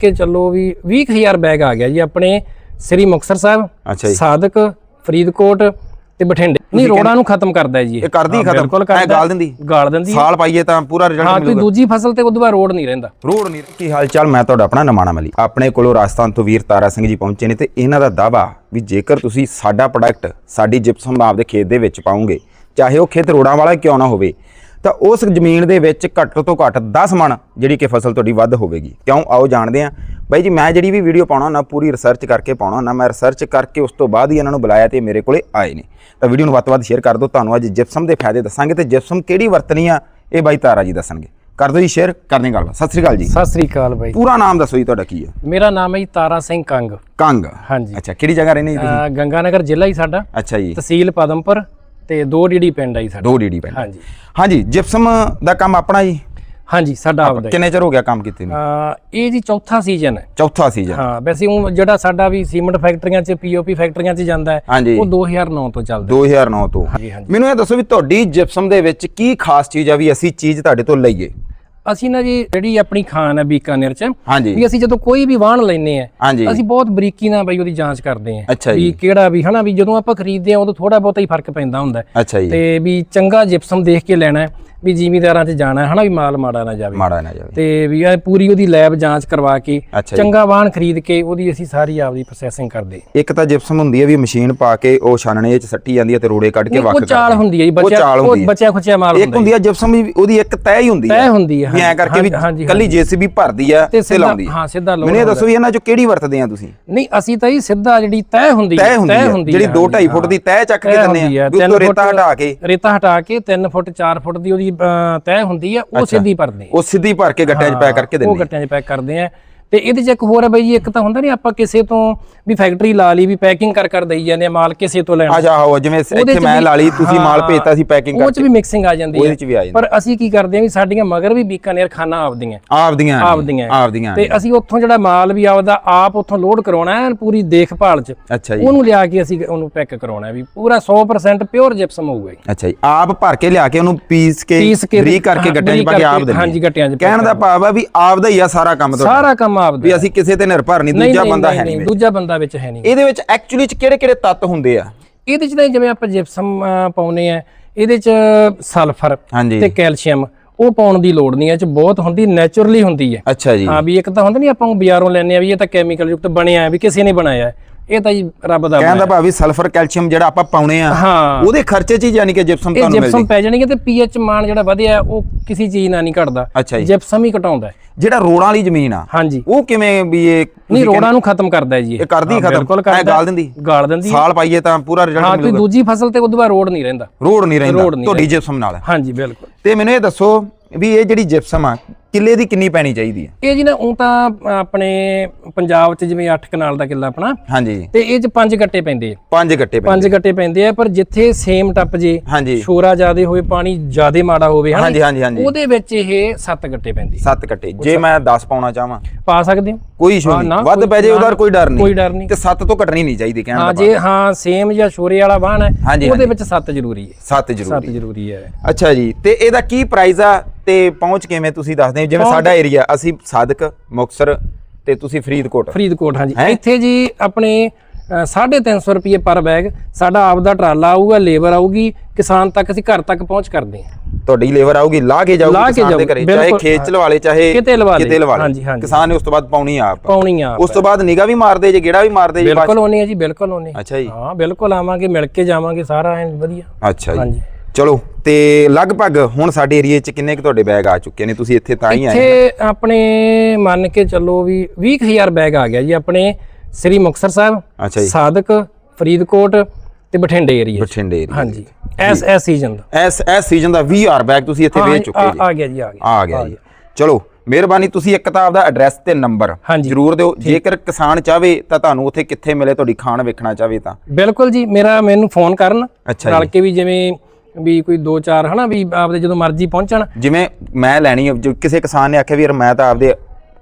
ਕੇ ਚੱਲੋ ਵੀ 20000 ਬੈਗ ਆ ਗਿਆ ਜੀ ਆਪਣੇ ਸ੍ਰੀ ਮੁਕਤਸਰ ਸਾਹਿਬ ਅੱਛਾ ਜੀ। ਸਾਦਕ ਫਰੀਦਕੋਟ ਤੇ ਬਠਿੰਡੇ। ਨਹੀਂ ਰੋਡਾਂ ਨੂੰ ਖਤਮ ਕਰਦਾ ਹੈ ਜੀ ਇਹ ਕਰਦੀ ਹਾਂ, ਖਤਮ? ਬਿਲਕੁਲ ਕਰਦਾ ਗਾਲ ਦਿੰਦੀ? ਗਾਲ ਦਿੰਦੀ ਹੈ। ਸਾਲ ਪਾਈਏ ਤਾਂ ਪੂਰਾ ਹਾਂ ਰਿਜ਼ਲਟ ਕੋਈ ਮਿਲੂਗਾ। ਦੂਜੀ ਫਸਲ ਤੇ ਉਦੋਂ ਬਾਅਦ ਰੋਡ ਨਹੀਂ ਰਹਿੰਦਾ। ਰੋਡ ਨਹੀਂ ਕੀ ਹਾਲ ਚਾਲ? ਮੈਂ ਤੁਹਾਡਾ ਆਪਣਾ ਨਮਾਣਾ ਮਲੀ। ਆਪਣੇ ਕੋਲੋਂ ਰਾਜਸਥਾਨ ਤੋਂ ਵੀਰ ਤਾਰਾ ਸਿੰਘ ਜੀ ਪਹੁੰਚੇ ਨੇ ਤੇ ਇਹਨਾਂ ਦਾ ਦਾਵਾ ਵੀ ਜੇਕਰ ਤੁਸੀਂ ਸਾਡਾ ਪ੍ਰੋਡਕਟ ਸਾਡੀ ਜਿਪਸਮ ਆਪਦੇ ਖੇਤ ਦੇ ਵਿੱਚ ਪਾਉਂਗੇ ਚਾਹੇ ਉਹ ਖੇਤ ਰੋੜਾਂ ਵਾਲਾ ਕਿਉਂ ਨਾ ਹੋਵੇ ਤਾਂ ਉਸ ਜ਼ਮੀਨ ਦੇ ਵਿੱਚ ਘੱਟ ਤੋਂ ਘੱਟ 10 ਮਣ ਜਿਹੜੀ ਕਿ ਫਸਲ ਤੁਹਾਡੀ ਵੱਧ ਹੋਵੇਗੀ। ਕਿਉਂ? ਆਓ ਜਾਣਦੇ ਹਾਂ। ਬਾਈ ਜੀ ਮੈਂ ਜਿਹੜੀ ਵੀ ਵੀਡੀਓ ਪਾਉਣਾ ਨਾ ਪੂਰੀ ਰਿਸਰਚ ਕਰਕੇ ਪਾਉਣਾ ਨਾ ਮੈਂ ਰਿਸਰਚ ਕਰਕੇ ਉਸ ਤੋਂ ਬਾਅਦ ਹੀ ਇਹਨਾਂ ਨੂੰ ਬੁਲਾਇਆ ਤੇ ਮੇਰੇ ਕੋਲੇ ਆਏ ਨੇ। ਤਾਂ ਵੀਡੀਓ ਨੂੰ ਵੱਧ ਤੋਂ ਵੱਧ ਸ਼ੇਅਰ ਕਰ ਦਿਓ। ਤੁਹਾਨੂੰ ਅੱਜ ਜਿਪਸਮ ਦੇ ਫਾਇਦੇ ਦੱਸਾਂਗੇ ਤੇ ਜਿਪਸਮ ਕਿਹੜੀ ਵਰਤਣੀ ਆ ਇਹ ਬਾਈ ਤਾਰਾ ਜੀ ਦੱਸਣਗੇ। ਕਰ ਦਿਓ ਜੀ ਸ਼ੇਅਰ ਕਰਦੇ ਗੱਲ ਸਤਿ ਸ੍ਰੀ ਅਕਾਲ ਜੀ। ਸਤਿ ਸ੍ਰੀ ਅਕਾਲ ਬਾਈ। ਪੂਰਾ ਨਾਮ ਦੱਸੋ ਜੀ ਤੁਹਾਡਾ ਕੀ ਹੈ ਮੇਰਾ ਨਾਮ ਹੈ ਜੀ ਤਾਰਾ ਸਿੰਘ ਕੰਗ। ਕੰਗ। ਹਾਂਜੀ। ਅੱਛਾ ਕਿਹੜੀ ਜਗ੍ਹਾ ਰਹਿੰਦੇ ਜੀ ਤੁਸੀਂ? ਗੰਗਾਨਗਰ ਜ਼ਿਲ੍ਹਾ ਹੀ ਸਾਡਾ। ਅੱਛਾ ਜੀ। ਤਹਿਸੀਲ ਪਦਮਪੁਰ। ਤੇ ਦੋ ਡੀਡੀ ਪਿੰਡ ਆ ਜੀ ਸਾਡਾ। ਦੋ ਡੀਡੀ ਪਿੰਡ। ਹਾਂਜੀ। ਹਾਂਜੀ ਜਿਪਸਮ ਦਾ ਕੰਮ ਆਪਣਾ ਜੀ? ਹਾਂਜੀ ਸਾਡਾ ਆਪਦਾ। ਕਿੰਨੇ ਚਿਰ ਹੋ ਗਿਆ ਕੰਮ ਕੀਤੇ ਨੂੰ? ਇਹ ਜੀ ਚੌਥਾ ਸੀਜ਼ਨ ਹੈ। ਚੌਥਾ ਸੀਜ਼ਨ। ਹਾਂ ਵੈਸੇ ਉਹ ਜਿਹੜਾ ਸਾਡਾ ਵੀ ਸੀਮੈਂਟ ਫੈਕਟਰੀਆਂ 'ਚ ਪੀਓਪੀ ਫੈਕਟਰੀਆਂ 'ਚ ਜਾਂਦਾ ਹੈ ਉਹ 2009 ਤੋਂ ਚੱਲਦਾ 2009 ਤੋਂ। ਮੈਨੂੰ ਇਹ ਦੱਸੋ ਵੀ ਤੁਹਾਡੀ ਜਿਪਸਮ ਦੇ ਵਿੱਚ ਕੀ ਖਾਸ ਚੀਜ਼ ਆ ਵੀ ਅਸੀਂ ਚੀਜ਼ ਤੁਹਾਡੇ ਤੋਂ ਲਈਏ? ਅਸੀਂ ਨਾ ਜੀ ਜਿਹੜੀ ਆਪਣੀ ਖਾਨ ਹੈ ਬੀਕਾਨੇਰ 'ਚ ਹਾਂਜੀ। ਵੀ ਅਸੀਂ ਜਦੋਂ ਕੋਈ ਵੀ ਵਾਹਣ ਲੈਨੇ ਆ ਅਸੀਂ ਬਹੁਤ ਬਰੀਕੀ ਨਾਲ ਬਈ ਉਹਦੀ ਜਾਂਚ ਕਰਦੇ ਆ। ਵੀ ਕਿਹੜਾ ਵੀ ਹਨਾ ਵੀ ਜਦੋਂ ਆਪਾਂ ਖਰੀਦਦੇ ਆ ਉਦੋਂ ਥੋੜਾ ਬਹੁਤਾ ਹੀ ਫ਼ਰਕ ਪੈਂਦਾ ਹੁੰਦਾ। ਤੇ ਵੀ ਚੰਗਾ ਜਿਪਸਮ ਦੇਖ ਕੇ ਲੈਣਾ ਹੈ। ਵੀ ਜ਼ਿਮੀਦਾਰਾਂ 'ਚ ਜਾਣਾ ਹੈ ਹਨਾ ਵੀ ਮਾਲ ਮਾੜਾ ਨਾ ਜਾਵੇ। ਮਾੜਾ ਨਾ ਜਾਵੇ। ਤੇ ਵੀ ਇਹ ਪੂਰੀ ਉਹਦੀ ਲੈਬ ਜਾਂਚ ਕਰਵਾ ਕੇ ਜੀ। ਚੰਗਾ ਵਾਹਣ ਖਰੀਦ ਕੇ ਉਹਦੀ ਅਸੀਂ ਸਾਰੀ ਆਪਦੀ ਪ੍ਰੋਸੈਸਿੰਗ ਕਰਦੇ। ਇੱਕ ਤਾਂ ਜਿਪਸਮ ਹੁੰਦੀ ਹੈ ਵੀ ਮਸ਼ੀਨ ਪਾ ਕੇ ਉਹ ਛਾਨਣੇ 'ਚ ਸੱਟੀ ਜਾਂਦੀ ਹੈ ਤੇ ਰੋੜੇ ਕੱਢ ਕੇ ਉਹ ਵੱਖ ਚਾਲ ਹੁੰਦੀ ਹੈ ਜੀ ਉਹ ਬੱਚਿਆ ਉਹ ਹੁੰਦੀ ਹੈ। ਬੱਚਿਆ ਖੁੱਚਿਆ ਮਾਲ ਇੱਕ ਹੁੰਦਾ ਹੁੰਦੀ ਹੈ ਜਿਪਸਮ ਵੀ ਉਹਦੀ ਇੱਕ ਤੈਅ ਹੀ ਹੁੰਦੀ ਹੈ। ਤੈ ਹੁੰਦੀ ਹੈ ਵੀ ਐ ਕਰਕੇ ਵੀ ਕੱਲੀ ਜੀਸੀਬੀ ਭਰਦੀ ਆ ਤੇ ਸਿੱਧਾ ਲਾਉਂਦੀ ਹਾਂ। ਸਿੱਧਾ ਮੈਨੂੰ ਇਹ ਲਾਉਣਾ ਦੱਸੋ ਵੀ ਇਹਨਾਂ ਚੋਂ ਕਿਹੜੀ ਵਰਤਦੇ ਆ ਤੁਸੀਂ? ਨਹੀਂ ਅਸੀਂ ਤਾਂ ਹੀ ਸਿੱਧਾ ਜਿਹੜੀ ਤੈ ਹੁੰਦੀ ਤੈਅ ਹੁੰਦੀ ਹੈ ਜਿਹੜੀ ਹੈ, 2 ਹਾਂਜੀ, 2.5 ਫੁੱਟ ਦੀ ਤੈਅ ਚੱਕ ਕੇ ਤੈਅ ਦਿੰਦੇ ਹੁੰਦੀ ਆ ਹੈ, ਵੀ ਉੱਤੋਂ ਰੇਤਾ ਹਟਾ ਕੇ। ਰੇਤਾ ਹਟਾ ਕੇ 3 ਫੁੱਟ 4 ਫੁੱਟ ਦੀ ਉਹਦੀ ਤੈਅ ਹੁੰਦੀ ਆ ਉਹ ਸਿੱਧੀ ਭਰਦੇ ਆ। ਉਹ ਸਿੱਧੀ ਭਰ ਕੇ ਗੱਟਿਆਂ 'ਚ ਪੈਕ ਕਰਕੇ ਉਹ ਦਿੰਦੇ ਆ। ਗੱਟਿਆਂ 'ਚ ਪੈਕ ਕਰਦੇ ਆ। ਤੇ ਇਹਦੇ 'ਚ ਇੱਕ ਹੋਰ ਹੈ ਬਾਈ ਜੀ ਇੱਕ ਤਾਂ ਹੁੰਦਾ ਨਹੀਂ ਆਪਾਂ ਕਿਸੇ ਤੋਂ ਵੀ ਫੈਕਟਰੀ ਲਾ ਲਈ ਵੀ ਪੈਕਿੰਗ ਕਰ ਕਰ ਦੇਈ ਜਾਂਦੇ ਆ ਮਾਲ ਕਿਸੇ ਤੋਂ ਲੈਣਾ। ਜਾ ਆਓ ਜਿਵੇਂ ਇੱਥੇ ਮੈਂ ਲਾ ਲਈ ਤੁਸੀਂ ਮਾਲ ਹਾਂ, ਭੇਜਤਾ ਸੀ ਪੈਕਿੰਗ ਉਹ 'ਚ ਵੀ ਮਿਕਸਿੰਗ ਆ ਜਾਂਦੀ ਹੈ ਪਰ ਅਸੀਂ ਕੀ ਕਰਦੇ ਆ ਵੀ ਸਾਡੀਆਂ ਮਗਰ ਵੀ ਬੀਕਾਨੇਰ ਖਾਨਾ ਆਪਦੀਆਂ। ਆਪਦੀਆਂ ਆਪਦੀਆਂ ਹੈ। ਆਪਦੀਆਂ ਤੇ ਅਸੀਂ ਉੱਥੋਂ ਜਿਹੜਾ ਮਾਲ ਵੀ ਆਪਦਾ ਆਪ ਉੱਥੋਂ ਲੋਡ ਕਰਾਉਣਾ ਹੈ ਪੂਰੀ ਦੇਖਭਾਲ 'ਚ। ਅੱਛਾ ਜੀ। ਉਹਨੂੰ ਲਿਆ ਕੇ ਅਸੀਂ ਉਹਨੂੰ ਪੈਕ ਕਰਾਉਣਾ ਹੈ ਵੀ ਪੂਰਾ 100% ਪਿਓਰ ਜਿਪਸਮ ਹੋਊਗਾ ਜੀ। ਅੱਛਾ ਜੀ ਆਪ ਭਰ ਕੇ ਲਿਆ ਕੇ ਉਹਨੂੰ ਪੀਸ ਕੇ ਬਰੀਕ ਕਰਕੇ ਹਾਂ, ਗੱਟਿਆਂ 'ਚ ਪਾ ਕੇ ਆਪ ਕਰਕੇ, ਦਿੰਦੇ ਹਾਂਜੀ, ਗੱਟਿਆਂ 'ਚ ਕਹਿਣ ਦਾ ਭਾਵ ਆ ਵੀ ਆਪਦਾ ਹੀ ਆ ਸਾਰਾ ਕੰਮ ਤੁਹਾਡਾ। ਸਾਰਾ ਕੰਮ ਆਪਦਾ ਵੀ ਅਸੀਂ ਕਿਸੇ ਤੇ ਨਿਰਭਰ ਨਹੀਂ ਦੂਜਾ ਬੰਦਾ ਹੈ ਨਹੀਂ, ਦੂਜਾ ਬੰਦਾ ਵਿੱਚ ਹੈ ਨਹੀਂ। ਇਹਦੇ ਵਿੱਚ ਐਕਚੁਅਲੀ ਚ ਕਿਹੜੇ ਕਿਹੜੇ ਤੱਤ ਹੁੰਦੇ ਆ? ਇਹਦੇ ਚ ਤਾਂ ਜਿਵੇਂ ਆਪਾਂ ਜਿਪਸਮ ਪਾਉਨੇ ਆ ਇਹਦੇ ਚ ਸਲਫਰ ਤੇ ਕੈਲਸ਼ੀਅਮ ਉਹ ਪਾਉਣ ਦੀ ਲੋੜ ਨਹੀਂ ਇਹ ਚ ਬਹੁਤ ਹੁੰਦੀ ਨੇਚਰਲੀ ਹੁੰਦੀ ਹੈ। ਅੱਛਾ ਜੀ। ਹਾਂ ਵੀ ਇੱਕ ਤਾਂ ਹੁੰਦਾ ਨਹੀਂ ਆਪਾਂ ਬਾਜ਼ਾਰੋਂ ਲੈਨੇ ਆ ਵੀ ਇਹ ਤਾਂ ਕੈਮੀਕਲ ਯੁਕਤ ਬਣਿਆ ਹੈ ਵੀ ਕਿਸੇ ਨੇ ਬਣਾਇਆ ਹੈ। ਇਹ ਤਾਂ ਜੀ ਰੱਬ ਦਾ ਕਹਿਣ ਦਾ ਭਾਵ ਸਲਫਰ ਕੈਲਸ਼ੀਅਮ ਜਿਹੜਾ ਆਪਾਂ ਪਾਉਣੇ ਆ ਹਾਂ। ਉਹਦੇ ਖਰਚੇ 'ਚ ਹੀ ਯਾਨੀ ਕਿ ਜਿਪਸਮ ਤੁਹਾਨੂੰ ਮਿਲ ਜਿਪਸਮ ਪੈ ਜਾਣਗੇ ਤੇ ਪੀਐਚ ਮਾਨ ਜਿਹੜਾ ਵਧਿਆ ਹੈ, ਉਹ ਕਿਸੇ ਚੀਜ਼ ਨਾਲ ਨਹੀਂ ਘਟਦਾ। ਜਿਪਸਮ ਹੀ ਘਟਾਉਂਦਾ ਹੈ। ਜਿਹੜਾ ਰੋੜਾਂ ਵਾਲੀ ਜ਼ਮੀਨ ਆ ਹਾਂਜੀ। ਉਹ ਕਿਵੇਂ ਵੀ ਇਹ ਨਹੀਂ ਰੋੜਾਂ ਨੂੰ ਖਤਮ ਕਰਦਾ ਹੈ ਜੀ ਇਹ। ਕਰਦੀ ਹਾਂ, ਖਤਮ। ਬਿਲਕੁਲ ਕਰਦਾ ਗਾਲ ਦਿੰਦੀ। ਗਾਲ ਦਿੰਦੀ ਹੈ। ਸਾਲ ਪਾਈਏ ਤਾਂ ਪੂਰਾ ਹਾਂ ਰਿਜ਼ਲਟ ਕੋਈ ਮਿਲੂਗਾ ਦੂਜੀ ਫਸਲ ਤੇ ਉਦੋਂ ਬਾਅਦ ਰੋਡ ਨਹੀਂ ਰਹਿੰਦਾ। ਰੋੜ ਨਹੀਂ ਰਹਿੰਦਾ। ਰੋੜ ਤੁਹਾਡੀ ਜਿਪਸਮ ਨਾਲ। ਹਾਂਜੀ ਬਿਲਕੁਲ। ਤੇ ਮੈਨੂੰ ਇਹ ਦੱਸੋ ਵੀ ਇਹ ਜਿਹੜੀ ਜਿਪਸਮ ਆ ਕਿੱਲੇ ਦੀ ਕਿੰਨੀ ਪੈਣੀ ਚਾਹੀਦੀ ਹੈ? ਇਹ ਜੀ ਨਾ ਉਹ ਤਾਂ ਆਪਣੇ ਪੰਜਾਬ 'ਚ ਜਿਵੇਂ 8 ਕਨਾਲ ਦਾ ਕਿੱਲਾ ਆਪਣਾ ਹਾਂਜੀ। ਤੇ ਇਹ 'ਚ ਪੰਜ ਗੱਟੇ ਪੈਂਦੇ ਆ। ਪੰਜ ਗੱਟੇ ਪੈਣੇ ਪੰਜ ਗੱਟੇ ਪੈਂਦੇ ਆ ਪਰ ਜਿੱਥੇ ਸੇਮ ਟੱਪ ਜੇ ਸ਼ੋਰਾ ਜ਼ਿਆਦੇ ਹੋਵੇ ਪਾਣੀ ਜ਼ਿਆਦੇ ਮਾੜਾ ਹੋਵੇ ਹਾਂਜੀ ਹਾਂਜੀ ਹਾਂਜੀ। ਉਹਦੇ ਵਿੱਚ ਇਹ ਸੱਤ ਗੱਟੇ ਪੈਂਦੇ ਆ। ਸੱਤ ਗੱਟੇ। ਜੇ ਮੈਂ 10 ਪਾਉਣਾ ਚਾਹਾਂ? ਪਾ ਸਕਦੇ ਹੋ? ਕੋਈ ਇਸ਼ੂ ਹਾਂ, ਨਹੀਂ। ਵੱਧ ਪੈ ਜੇ ਉਹਦਾ ਕੋਈ ਡਰ ਨਹੀਂ। ਕੋਈ ਡਰ ਨਹੀਂ। ਤੇ ਸੱਤ ਤੋਂ ਘਟਣੀ ਨਹੀਂ ਚਾਹੀਦੀ ਕਹਿਣ ਹਾਂ ਦਾ ਜੇ ਹਾਂ ਸੇਮ ਜਾਂ ਸ਼ੋਰੇ ਵਾਲਾ ਵਾਹਣ ਹੈ ਉਹਦੇ। ਵਿੱਚ ਸੱਤ ਜ਼ਰੂਰੀ ਹੈ। ਸੱਤ ਸੱਤ ਜ਼ਰੂਰੀ ਜ਼ਰੂਰੀ ਹੈ। ਅੱਛਾ ਜੀ ਤੇ ਇਹਦਾ ਕੀ ਪ੍ਰਾਈਸ ਆ? ਤੇ ਪਹੁੰਚ ਕਿਵੇਂ ਤੁਸੀਂ ਦੱਸਦੇ ਹੋ? ਜਿਵੇਂ ਸਾਡਾ ਏਰੀਆ ਅਸੀਂ ਸਾਦਕ ਮੁਕਸਰ ਤੇ ਤੁਸੀਂ ਫਰੀਦਕੋਟ। ਫਰੀਦਕੋਟ ਹਾਂਜੀ। ਹੈਂ? ਇੱਥੇ ਜੀ ਆਪਣੇ ਅ, 350 ਰੁਪਏ ਪਰ ਬੈਗ ਸਾਡਾ ਆਪਦਾ ਟਰਾਲਾ ਆਊਗਾ ਲੇਬਰ ਆਊਗੀ ਕਿਸਾਨ ਤੱਕ ਅਸੀਂ ਘਰ ਤੱਕ ਪਹੁੰਚ ਕਰਦੇ ਹਾਂ। ਤੁਹਾਡੀ ਲੇਬਰ ਆਊਗੀ ਲਾ ਕੇ ਜਾਊਗੀ ਲਾ ਕੇ ਕਿਸਾਨ ਦੇ ਜਾਊ, ਘਰੇ ਚਾਹੇ ਬਿਲਕੁਲ, ਖੇਤ ਚ ਲਵਾ ਲੇ ਚਾਹੇ ਕਿਤੇ ਲਵਾ ਹਾਂਜੀ, ਹਾਂਜੀ। ਕਿਸਾਨ ਨੇ ਉਸ ਤੋਂ ਬਾਅਦ ਪਾਉਣੀ ਆ ਆਪ। ਪਾਉਣੀ ਆ ਉਸ ਤੋਂ ਬਾਅਦ ਨਿਗਾ ਵੀ ਮਾਰਦੇ ਜੇ ਗੇੜਾ ਵੀ ਮਾਰਦੇ ਜੇ ਬਿਲਕੁਲ ਹੋਣੀ ਹੈ ਜੀ ਬਿਲਕੁਲ ਹੋਣੀ ਅੱਛਾ ਜੀ। ਹਾਂ ਬਿਲਕੁਲ ਆਵਾਂਗੇ ਮਿਲ ਕੇ ਜਾਵਾਂਗੇ ਸਾਰਾ ਐਨ ਵਧੀਆ। ਅੱਛਾ ਜੀ। ਹਾਂਜੀ। ਚਲੋ ਤੇ ਲਗਭਗ ਹੁਣ ਸਾਡੇ ਏਰੀਏ 'ਚ ਕਿੰਨੇ ਕੁ ਤੁਹਾਡੇ ਬੈਗ ਆ ਚੁੱਕੇ ਨੇ? ਤੁਸੀਂ ਇੱਥੇ ਤਾਂ ਹੀ ਆਏ ਇੱਥੇ ਆਪਣੇ ਮੰਨ ਕੇ ਚੱਲੋ ਵੀ 20000 ਬੈਗ ਆ ਗਿਆ ਜੀ ਆਪਣੇ ਸ੍ਰੀ ਮੁਕਤਸਰ ਸਾਹਿਬ ਸਾਦਕ ਫਰੀਦਕੋਟ ਤੇ ਬਠਿੰਡੇ ਏਰੀਆ ਬਠਿੰਡੇ ਏਰੀਆ ਹਾਂਜੀ ਐਸ ਐਸ ਸੀਜ਼ਨ ਦਾ। ਐਸ ਐਸ ਸੀਜ਼ਨ ਦਾ 20000 ਬੈਗ ਤੁਸੀਂ ਇੱਥੇ ਵੇਚ ਚੁੱਕੇ ਜੀ। ਆ ਗਿਆ ਜੀ ਆ ਗਿਆ। ਆ ਗਿਆ ਜੀ। ਚਲੋ ਮਿਹਰਬਾਨੀ ਤੁਸੀਂ ਇੱਕ ਤਾਂ ਆਪਦਾ ਐਡਰੈਸ ਤੇ ਨੰਬਰ। ਜ਼ਰੂਰ ਦਿਓ। ਜੇਕਰ ਕਿਸਾਨ ਚਾਵੇ ਤਾਂ ਤੁਹਾਨੂੰ ਉੱਥੇ ਕਿੱਥੇ ਮਿਲੇ ਤੁਹਾਡੀ ਖਾਣ ਵੇਖਣਾ ਚਾਵੇ ਤਾਂ। ਬਿਲਕੁਲ ਜੀ ਮੇਰਾ ਮੈਨੂੰ ਫੋਨ ਕਰਨ। ਰਲ ਕੇ ਵੀ ਜਿਵੇਂ ਵੀ ਕੋਈ 2-4 ਹਨਾ ਵੀ ਆਪਦੇ ਜਦੋਂ ਮਰਜ਼ੀ ਪਹੁੰਚਣ ਜਿਵੇਂ ਮੈਂ ਲੈਣੀ ਹੈ, ਜੋ ਕਿਸੇ ਕਿਸਾਨ ਨੇ ਆਖਿਆ ਵੀ ਯਾਰ ਮੈਂ ਤਾਂ ਆਪਦੇ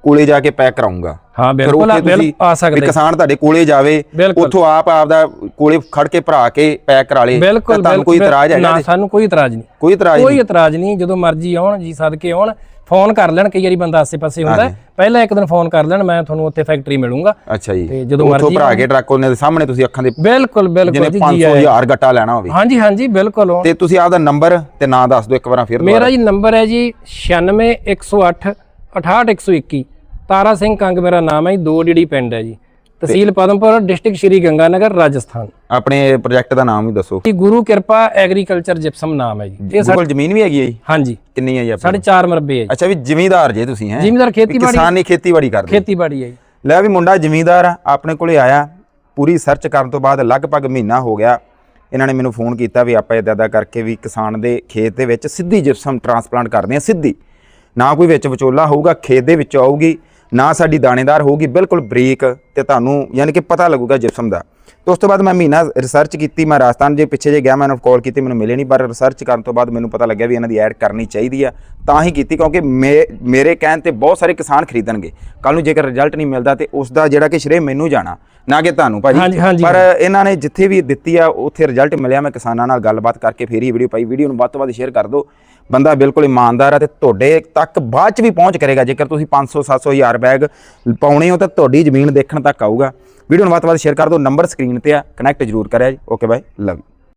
ਕੋਲੇ ਜਾ ਕੇ ਪੈਕ ਕਰਾਉਂਗਾ ਹਾਂ ਬਿਲਕੁਲ ਆ ਬਿਲ- ਆ ਸਕਦੇ ਕਿਸਾਨ ਤੁਹਾਡੇ ਕੋਲੇ ਜਾਵੇ ਬਿਲਕੁਲ। ਉੱਥੋਂ ਆਪ ਆਪਦਾ ਕੋਲੇ ਖੜ ਕੇ ਭਰਾ ਕੇ ਪੈਕ ਕਰਾ ਲੇ ਬਿਲਕੁਲ ਤੁਹਾਨੂੰ ਕੋਈ ਬਿਲਕੁਲ। ਇਤਰਾਜ਼ ਹੈਗਾ ਨਾ? ਸਾਨੂੰ ਕੋਈ ਇਤਰਾਜ਼ ਨਹੀਂ ਕੋਈ ਇਤਰਾਜ਼ ਕੋਈ ਨਹੀਂ ਇਤਰਾਜ਼ ਨਹੀਂ ਜਦੋਂ ਮਰਜ਼ੀ ਆਉਣ ਜੀ ਸਦਕੇ ਆਉਣ ਫੋਨ ਕਰ ਲੈਣ ਕਈ ਵਾਰੀ ਬੰਦਾ ਆਸੇ-ਪਾਸੇ ਹੁੰਦਾ। ਪਹਿਲਾਂ ਇੱਕ ਦਿਨ ਫੋਨ ਕਰ ਲੈਣ ਮੈਂ ਤੁਹਾਨੂੰ ਉੱਥੇ ਫੈਕਟਰੀ ਮਿਲੂੰਗਾ। ਅੱਛਾ ਜੀ। ਤੇ ਜਦੋਂ ਉੱਥੋਂ ਮਰਜ਼ੀ ਭਰਾ ਕੇ ਟਰੱਕ ਉਹਨੇ ਦੇ ਸਾਹਮਣੇ ਤੁਸੀਂ ਅੱਖਾਂ ਦੇ ਬਿਲਕੁਲ ਬਿਲਕੁਲ ਜੀ 500 ਹਜ਼ਾਰ ਗੱਟਾ ਲੈਣਾ ਹੋਵੇ। ਹਾਂਜੀ ਹਾਂਜੀ ਬਿਲਕੁਲ। ਤੇ ਤੁਸੀਂ ਆਪਦਾ ਨੰਬਰ ਤੇ ਨਾਂ ਦੱਸ ਦਿਓ ਇੱਕ ਵਾਰ ਫਿਰ ਮੇਰਾ ਜੀ ਨੰਬਰ ਹੈ ਜੀ 96108 68121 ਤਾਰਾ ਸਿੰਘ ਕੰਗ ਮੇਰਾ ਨਾਮ ਹੈ ਜੀ ਦੋ ਡੀਡੀ ਪਿੰਡ ਹੈ ਜੀ। ਤਹਿਸੀਲ ਪਦਮਪੁਰ ਡਿਸਟ੍ਰਿਕਟ ਸ਼੍ਰੀ ਗੰਗਾਨਗਰ ਰਾਜਸਥਾਨ। ਆਪਣੇ ਪ੍ਰੋਜੈਕਟ ਦਾ ਨਾਮ ਵੀ ਦੱਸੋ। ਜੀ ਗੁਰੂ ਕਿਰਪਾ ਐਗਰੀਕਲਚਰ ਜਿਪਸਮ ਨਾਮ ਹੈ ਜੀ। ਇਹ ਤੁਹਾਡੇ ਕੋਲ ਜ਼ਮੀਨ ਵੀ ਹੈਗੀ ਹੈ ਜੀ? ਹਾਂਜੀ। ਕਿੰਨੀ ਹੈ ਜੀ ਆਪਣੀ? ਸਾਢੇ ਚਾਰ ਮਰਬੇ ਹੈ ਜੀ। ਅੱਛਾ ਵੀ ਜ਼ਿਮੀਂਦਾਰ ਜੇ ਤੁਸੀਂ ਹੈ? ਜ਼ਿਮੀਦਾਰ ਖੇਤੀਬਾੜੀ ਕਿਸਾਨ ਨਹੀਂ ਖੇਤੀਬਾੜੀ ਕਰਦੇ। ਖੇਤੀਬਾੜੀ ਹੈ ਜੀ। ਲੈ ਵੀ ਮੁੰਡਾ ਜ਼ਿਮੀਂਦਾਰ ਆ ਆਪਣੇ ਕੋਲੇ ਆਇਆ ਪੂਰੀ ਸਰਚ ਕਰਨ ਤੋਂ ਬਾਅਦ ਲਗਭਗ ਮਹੀਨਾ ਹੋ ਗਿਆ। ਇਹਨਾਂ ਨੇ ਮੈਨੂੰ ਫੋਨ ਕੀਤਾ ਵੀ ਆਪਾਂ ਇਦਾਂ ਦਾ ਕਰਕੇ ਵੀ ਕਿਸਾਨ ਦੇ ਖੇਤ ਦੇ ਵਿੱਚ ਸਿੱਧੀ ਜਿਪਸਮ ਟਰਾਂਸਪਲਾਂਟ ਕਰਦੇ ਆ ਸਿੱਧੀ। ਨਾ ਕੋਈ ਵਿੱਚ ਵਿਚੋਲਾ ਹੋਊਗਾ ਖੇਤ ਦੇ ਵਿੱਚ ਆਊਗੀ ਨਾ ਸਾਡੀ ਦਾਣੇਦਾਰ ਹੋਊਗੀ ਬਿਲਕੁਲ ਬਰੀਕ। ਤੇ ਤੁਹਾਨੂੰ ਯਾਨੀ ਕਿ ਪਤਾ ਲੱਗੂਗਾ ਜਿਪਸਮ ਦਾ। ਤੇ ਉਸ ਤੋਂ ਬਾਅਦ ਮੈਂ ਮਹੀਨਾ ਰਿਸਰਚ ਕੀਤੀ ਮੈਂ ਰਾਜਸਥਾਨ ਜੇ ਪਿੱਛੇ ਜੇ ਗਿਆ ਮੈਂ ਉਹਨਾਂ ਨੂੰ ਕਾਲ ਕੀਤੀ ਮੈਨੂੰ ਮਿਲੇ ਨਹੀਂ ਪਰ ਰਿਸਰਚ ਕਰਨ ਤੋਂ ਬਾਅਦ ਮੈਨੂੰ ਪਤਾ ਲੱਗਿਆ ਵੀ ਇਹਨਾਂ ਦੀ ਐਡ ਕਰਨੀ ਚਾਹੀਦੀ ਆ। ਤਾਂ ਹੀ ਕੀਤੀ ਕਿਉਂਕਿ ਮੇਰੇ ਕਹਿਣ ਤੇ ਬਹੁਤ ਸਾਰੇ ਕਿਸਾਨ ਖਰੀਦਣਗੇ। ਕੱਲ ਨੂੰ ਜੇਕਰ ਰਿਜ਼ਲਟ ਨਹੀਂ ਮਿਲਦਾ ਤੇ ਉਸ ਦਾ ਜਿਹੜਾ ਕਿ ਸ਼੍ਰੇ ਮੈਨੂੰ ਜਾਣਾ ਨਾ ਕਿ ਤੁਹਾਨੂੰ ਭਾਜੀ। ਪਰ ਇਹਨਾਂ ਨੇ ਜਿੱਥੇ ਵੀ ਦਿੱਤੀ ਆ ਉੱਥੇ ਰਿਜ਼ਲਟ ਮਿਲਿਆ ਮੈਂ ਕਿਸਾਨਾਂ ਨਾਲ ਗੱਲਬਾਤ ਕਰਕੇ ਫੇਰ ਹੀ ਵੀਡੀਓ ਪਾਈ। ਵੀਡੀਓ ਨੂੰ ਵੱਧ ਤੋਂ ਵੱਧ ਸ਼ੇਅਰ ਕਰ ਦਿਓ। ਬੰਦਾ ਬਿਲਕੁਲ ਇਮਾਨਦਾਰ ਆ ਤੇ ਤੁਹਾਡੇ ਤੱਕ ਬਾਅਦ ਚ ਵੀ ਪਹੁੰਚ ਕਰੇਗਾ। ਜੇਕਰ ਤੁਸੀਂ 500 700 ਹਜ਼ਾਰ ਬੈਗ ਪਾਉਣੇ ਹੋ ਤਾਂ ਤੁਹਾਡੀ ਜ਼ਮੀਨ ਦੇਖਣ ਤੱਕ ਆਊਗਾ। ਵੀਡੀਓ ਨੂੰ ਵੱਧ ਤੋਂ ਵੱਧ ਸ਼ੇਅਰ ਕਰ ਦਿਓ। ਨੰਬਰ ਸਕਰੀਨ ਤੇ ਆ। ਕਨੈਕਟ ਜ਼ਰੂਰ ਕਰਿਆ ਜੀ। ਓਕੇ ਬਾਈ ਲਵ